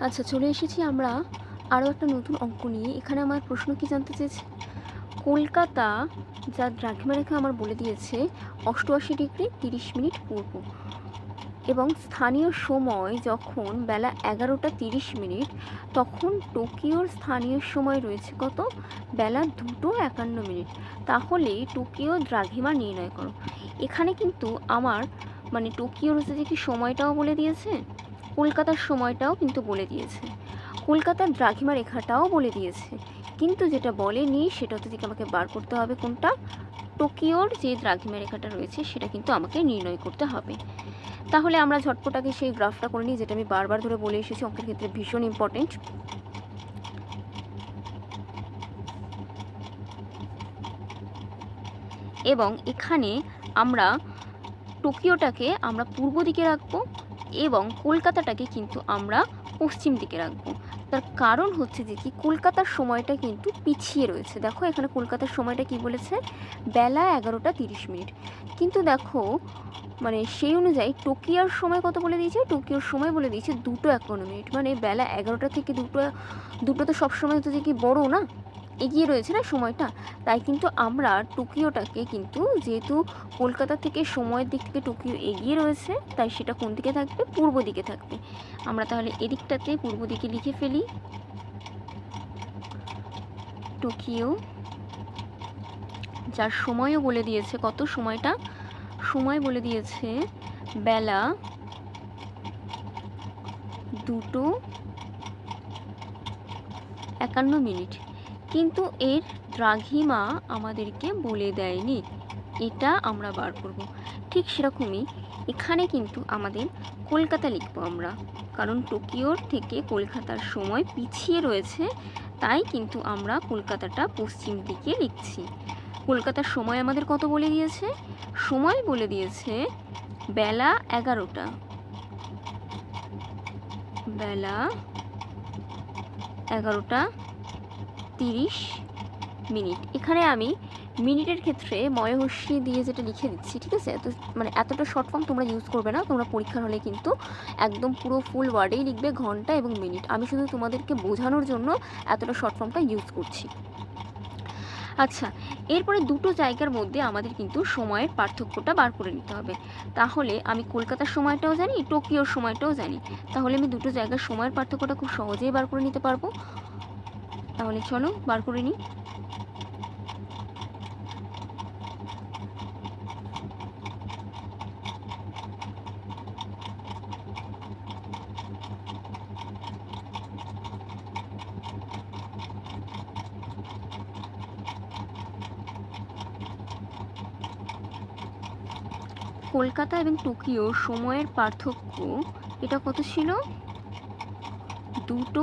আচ্ছা চলে এসেছি আমরা আরও একটা নতুন অঙ্ক নিয়ে। এখানে আমার প্রশ্ন কি জানতে চেয়েছে? কলকাতা, যা দ্রাঘিমা রেখা আমার বলে দিয়েছে, অষ্টআশি ডিগ্রি তিরিশ মিনিট পূর্ব। এবং স্থানীয় সময় যখন বেলা এগারোটা তিরিশ মিনিট, তখন টোকিওর স্থানীয় সময় রয়েছে কত? বেলা দুটো একান্ন মিনিট। তাহলে টোকিও দ্রাঘিমা নির্ণয় করো। এখানে কিন্তু আমার মানে টোকিওর হচ্ছে যে কি সময়টাও বলে দিয়েছে? কলকাতার সময়টাও কিন্তু বলে দিয়েছে। কলকাতার দ্রাঘিমা রেখাটাও বলে দিয়েছে। কিন্তু যেটা বলেনি, সেটা হচ্ছে যে কি আমাকে বার করতে হবে কোনটা? টোকিওর যে দ্রাঘিমা রেখাটা রয়েছে, সেটা কিন্তু আমাকে নির্ণয় করতে হবে। তাহলে আমরা ঝটপটাকে সেই গ্রাফটা করে নিই, যেটা আমি বারবার ধরে বলে এসেছি, অঙ্কের ক্ষেত্রে ভীষণ ইম্পর্টেন্ট এবং এখানে আমরা টোকিওটাকে আমরা পূর্ব দিকে রাখব এবং কলকাতাটাকে কিন্তু আমরা পশ্চিম দিকে রাখব। তার কারণ হচ্ছে যে কি, কলকাতার সময়টা কিন্তু পিছিয়ে রয়েছে। দেখো, এখানে কলকাতার সময়টা কি বলেছে? বেলা এগারোটা তিরিশ মিনিট। কিন্তু দেখো মানে সেই অনুযায়ী টোকিওর সময় কত বলে দিয়েছে? টোকিওর সময় বলে দিয়েছে দুটো একান্ন মিনিট। মানে বেলা এগারোটা থেকে দুটো দুটো তো সবসময় হচ্ছে যে কি বড় না? এগিয়ে রয়েছে না সময়টা, তাই কিন্তু আমরা টোকিওটাকে কিন্তু যেহেতু কলকাতা থেকে সময়ের দিক থেকে টোকিও এগিয়ে রয়েছে, তাই সেটা কোন দিকে থাকবে? পূর্ব দিকে থাকবে। আমরা তাহলে এদিকটাতে পূর্ব দিকে লিখে ফেলি। টোকিও, যার সময়ও বলে দিয়েছে, কত সময়টা? সময় বলে দিয়েছে বেলা দুটো একান্ন মিনিট। কিন্তু এর দ্রাঘিমা আমাদেরকে বলে দেয়নি। এটা আমরা বার করব। ঠিক সেরকমই এখানে কিন্তু আমাদের কলকাতা লিখব আমরা। কারণ টোকিওর থেকে কলকাতার সময় পিছিয়ে রয়েছে, তাই কিন্তু আমরা কলকাতাটা পশ্চিম দিকে লিখছি। কলকাতার সময় আমাদের কত বলে দিয়েছে? সময় বলে দিয়েছে বেলা এগারোটা। বেলা এগারোটা তিরিশ মিনিট। এখানে আমি মিনিটের ক্ষেত্রে ময়হস্যি দিয়ে যেটা লিখে দিচ্ছি, ঠিক আছে? এত মানে এতটা শর্ট ফর্ম তোমরা ইউজ করবে না, তোমরা পরীক্ষার হলে কিন্তু একদম পুরো ফুল ওয়ার্ডেই লিখবে ঘণ্টা এবং মিনিট। আমি শুধু তোমাদেরকে বোঝানোর জন্য এতটা শর্ট ফর্মটা ইউজ করছি। আচ্ছা এরপরে দুটো জায়গার মধ্যে আমাদের কিন্তু সময়ের পার্থক্যটা বার করে নিতে হবে। তাহলে আমি কলকাতার সময়টাও জানি, টোকিওর সময়টাও জানি। তাহলে আমি দুটো জায়গার সময়ের পার্থক্যটা খুব সহজেই বার করে নিতে পারব। তাহলে চলো বার করে নিই। কলকাতা এবং টোকিও সময়ের পার্থক্য এটা কত ছিল? দুটো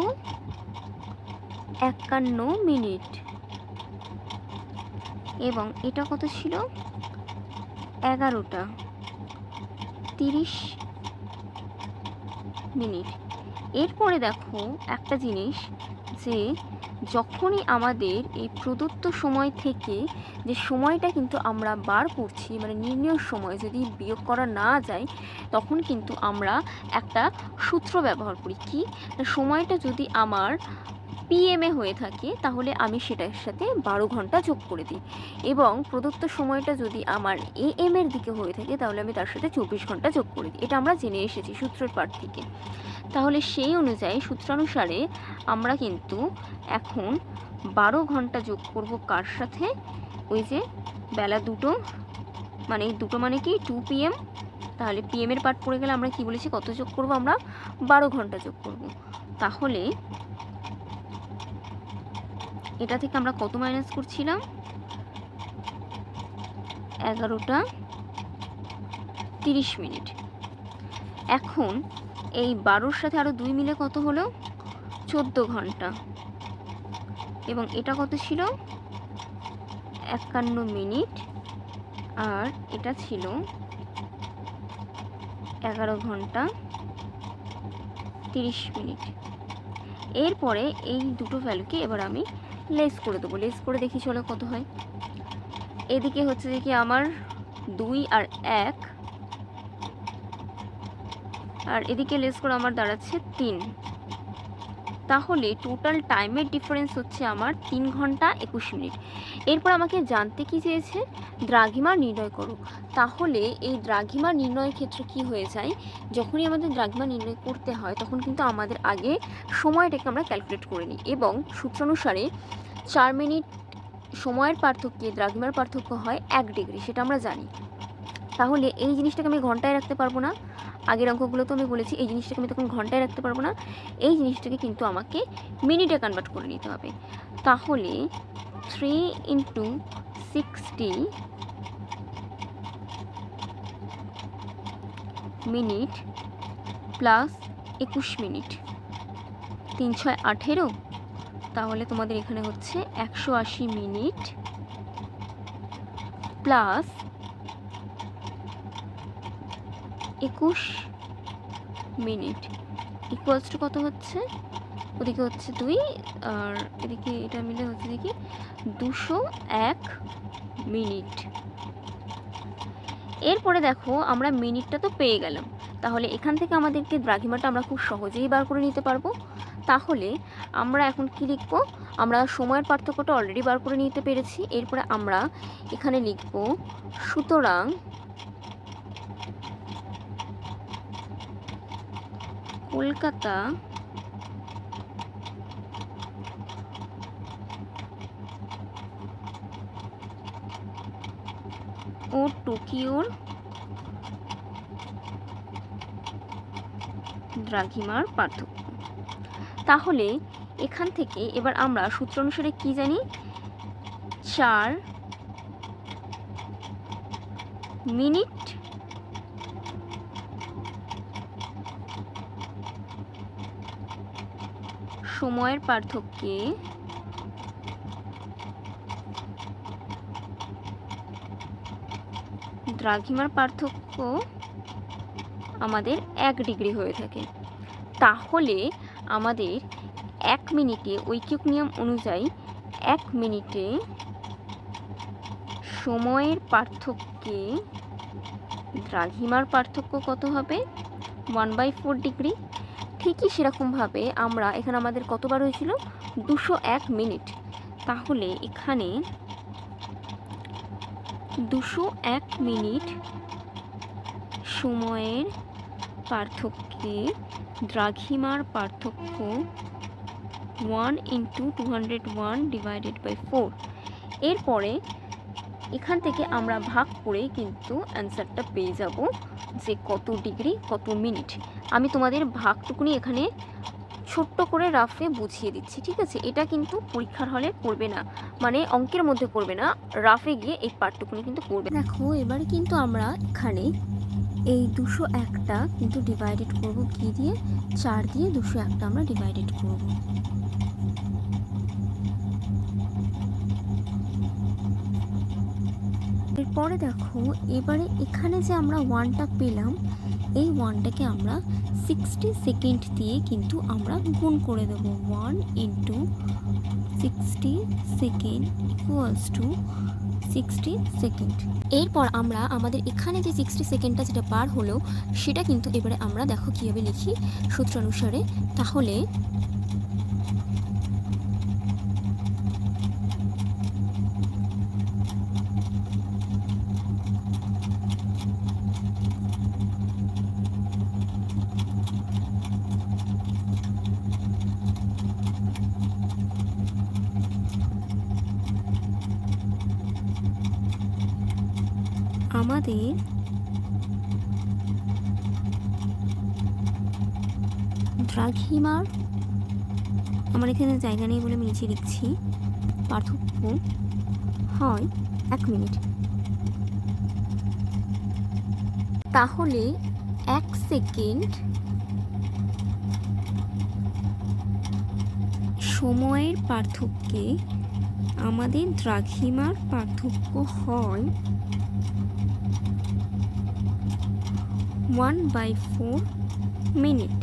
একান্ন মিনিট। এবং এটা কত ছিল? এগারোটা। তিরিশ মিনিট। এরপরে দেখো একটা জিনিস যে, যখনই আমাদের এই প্রদত্ত সময় থেকে যে সময়টা কিন্তু আমরা বার করছি মানে নির্ণয় সময় যদি বিয়োগ করা না যায়, তখন কিন্তু আমরা একটা সূত্র ব্যবহার করি। কি? সময়টা যদি আমার পিএমএ হয়ে থাকে, তাহলে আমি সেটার সাথে বারো ঘণ্টা যোগ করে দিই। এবং প্রদত্ত সময়টা যদি আমার এএম এর দিকে হয়ে থাকে, তাহলে আমি তার সাথে চব্বিশ ঘণ্টা যোগ করে দিই। এটা আমরা জেনে এসেছি সূত্রের পাঠ থেকে। তাহলে সেই অনুযায়ী সূত্রানুসারে আমরা কিন্তু এখন বারো ঘণ্টা যোগ করব কার সাথে? ওই যে বেলা দুটো মানে দুটো মানে কি? টু পিএম তাহলে পিএমের পার্ট পড়ে গেলে আমরা কি বলেছি? কত যোগ করব আমরা? বারো ঘণ্টা যোগ করব। তাহলে এটা থেকে আমরা কত মাইনাস করছিলাম? এগারোটা তিরিশ মিনিট। এখন এই বারোর সাথে আরও দুই মিলে কত হলো? চোদ্দ ঘণ্টা। এবং এটা কত ছিল? একান্ন মিনিট। আর এটা ছিল এগারো ঘণ্টা তিরিশ মিনিট। এরপরে এই দুটো ভ্যালুকে এবার আমি লেস করে দেবো, লেস করে দেখি চলো কত হয়। এদিকে হচ্ছে যে কি আমার দুই আর এক, আর এদিকে লেস করে আমার দাঁড়াচ্ছে তিন। তাহলে টোটাল টাইমের ডিফারেন্স হচ্ছে আমার তিন ঘণ্টা একুশ মিনিট। এরপর আমাকে জানতে কি চেয়েছে? দ্রাঘিমা নির্ণয় করো। তাহলে এই দ্রাঘিমা নির্ণয়ের ক্ষেত্রে কি হয়ে যায়? যখনই আমাদের দ্রাঘিমা নির্ণয় করতে হয়, তখন কিন্তু আমাদের আগে সময়টাকে আমরা ক্যালকুলেট করে নিই এবং সূত্রানুসারে চার মিনিট সময়ের পার্থক্যে দ্রাঘিমার পার্থক্য হয় এক ডিগ্রি সেটা আমরা জানি। তাহলে এই জিনিসটাকে আমি ঘন্টায় রাখতে পারব না? আগের অঙ্কগুলো তো আমি বলেছি, এই জিনিসটাকে আমি তখন ঘন্টায় রাখতে পারব না। এই জিনিসটাকে কিন্তু আমাকে মিনিটে কনভার্ট করে নিতে হবে। তাহলে three into sixty minute plus একুশ মিনিট তিন ছয় আঠেরো? তাহলে তোমাদের এখানে হচ্ছে একশো আশি মিনিট প্লাস একুশ মিনিট ইকুয়ালস টু কত হচ্ছে? ওদিকে হচ্ছে দুই, আর এদিকে এটা মিলে হচ্ছে দেখি দুশো এক মিনিট। এরপরে দেখো আমরা মিনিটটা তো পেয়ে গেলাম। তাহলে এখান থেকে আমাদেরকে দ্রাঘিমাটা আমরা খুব সহজেই বার করে নিতে পারব। তাহলে আমরা এখন কি লিখব? আমরা সময়ের পার্থক্যটা অলরেডি বার করে নিতে পেরেছি। এরপরে আমরা এখানে লিখব সুতরাং কলকাতা। ও টোকিওর। দ্রাঘিমার পার্থক্য। তাহলে এখান থেকে এবার আমরা সূত্র অনুসারে কি জানি? চার মিনিট সময়ের পার্থক্যে দ্রাঘিমার পার্থক্য আমাদের এক ডিগ্রি হয়ে থাকে। তাহলে আমাদের এক মিনিটে ঐকিক নিয়ম অনুযায়ী এক মিনিটে সময়ের পার্থক্যে দ্রাঘিমার পার্থক্য কত হবে? One by four degree. ঠিকই সেরকমভাবে আমরা এখানে আমাদের কতবার হয়েছিল? দুশো এক মিনিট। তাহলে এখানে দুশো এক মিনিট সময়ের পার্থক্যে দ্রাঘিমার পার্থক্য one into two hundred one divided by four এরপরে এখান থেকে আমরা ভাগ করে কিন্তু অ্যান্সারটা পেয়ে যাব। যে কত ডিগ্রি কত মিনিট আমি তোমাদের ভাগটুকুনি এখানে ছোট্ট করে রাফে বুঝিয়ে দিচ্ছি, ঠিক আছে? এটা কিন্তু পরীক্ষার হলে করবে না। মানে অঙ্কের মধ্যে করবে না রাফে গিয়ে এই পার্টটুকুনি কিন্তু করবে দেখো, এবারে কিন্তু আমরা এখানে এই দুশো একটা কিন্তু ডিভাইডেড করব কী দিয়ে? চার দিয়ে দুশো একটা আমরা ডিভাইডেড করব। এরপরে দেখো, এবারে এখানে যে আমরা ওয়ানটা পেলাম, এই ওয়ানটাকে আমরা সিক্সটি সেকেন্ড দিয়ে কিন্তু আমরা গুণ করে দেবো। One into sixty second equals to sixty second এরপর আমরা আমাদের এখানে যে সিক্সটি সেকেন্ডটা যেটা পার হলো, সেটা কিন্তু এবারে আমরা দেখো কীভাবে লিখি সূত্রানুসারে। তাহলে আমাদের দ্রাঘিমার, আমার এখানে জায়গা নেই বলে আমি নিচে লিখছি পার্থক্য হয় এক মিনিট। তাহলে এক সেকেন্ড সময়ের পার্থক্যে আমাদের দ্রাঘিমার পার্থক্য হয় ওয়ান বাই ফোর মিনিট।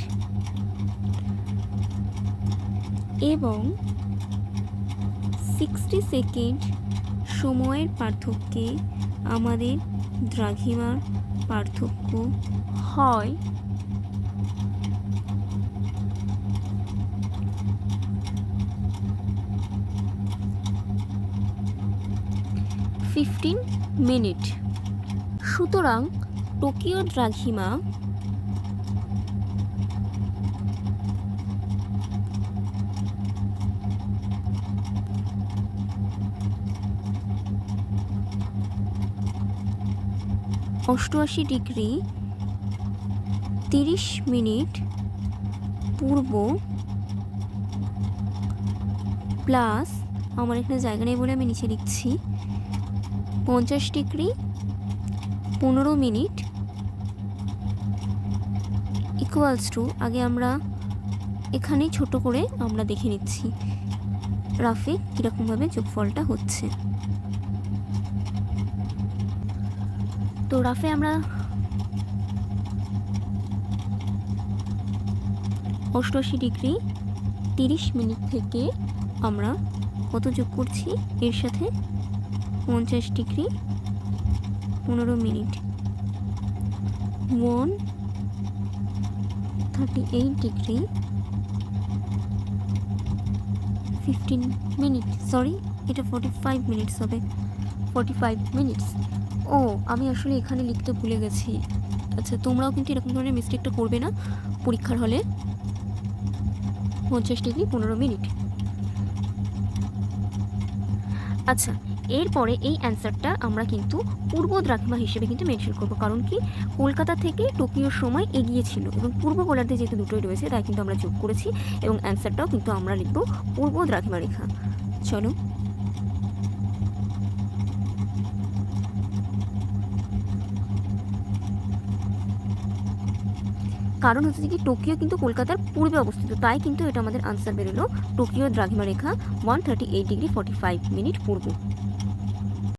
এবং সিক্সটি সেকেন্ড সময়ের পার্থক্যে আমাদের দ্রাঘিমার পার্থক্য হয়। Fifteen minute. সুতরাং টোকিও দ্রাঘিমা অষ্টআশি ডিগ্রি, তিরিশ মিনিট পূর্ব। প্লাস, আমার এখানে জায়গা নেই বলে আমি নিচে লিখছি। পঞ্চাশ ডিগ্রি পনেরো মিনিট ইকুয়ালস টু আগে আমরা এখানে ছোট করে আমরা দেখে নিচ্ছি রাফে কীরকমভাবে যোগফলটা হচ্ছে। তো রাফে আমরা অষ্টআশি ডিগ্রি তিরিশ মিনিট থেকে আমরা কত যোগ করছি? এর সাথে পঞ্চাশ ডিগ্রি পনেরো minute. One thirty eight degree fifteen minute sorry এটা ফর্টি ফাইভ মিনিটস হবে ফর্টি ফাইভ মিনিটস ও, আমি আসলে এখানে লিখতে ভুলে গেছি। আচ্ছা তোমরাও কিন্তু এরকম ধরনের মিস্টেকটা করবে না পরীক্ষার হলে। পঞ্চাশ ডিগ্রি পনেরো মিনিট আচ্ছা এরপরে এই অ্যান্সারটা আমরা কিন্তু পূর্ব দ্রাঘিমা হিসেবে কিন্তু মেনশন করব। কারণ কি? কলকাতা থেকে টোকিওর সময় এগিয়ে ছিল এবং পূর্ব গোলার্ধে যেহেতু দুটোই রয়েছে, তাই কিন্তু আমরা যোগ করেছি এবং অ্যান্সারটাও কিন্তু আমরা লিখব পূর্ব দ্রাঘিমা রেখা। চলো। কারণ হচ্ছে যে কি, টোকিও কিন্তু কলকাতার পূর্বে অবস্থিত, তাই কিন্তু এটা আমাদের আনসার বেরোলো টোকিও দ্রাঘিমা রেখা one thirty eight degree forty five minute পূর্ব।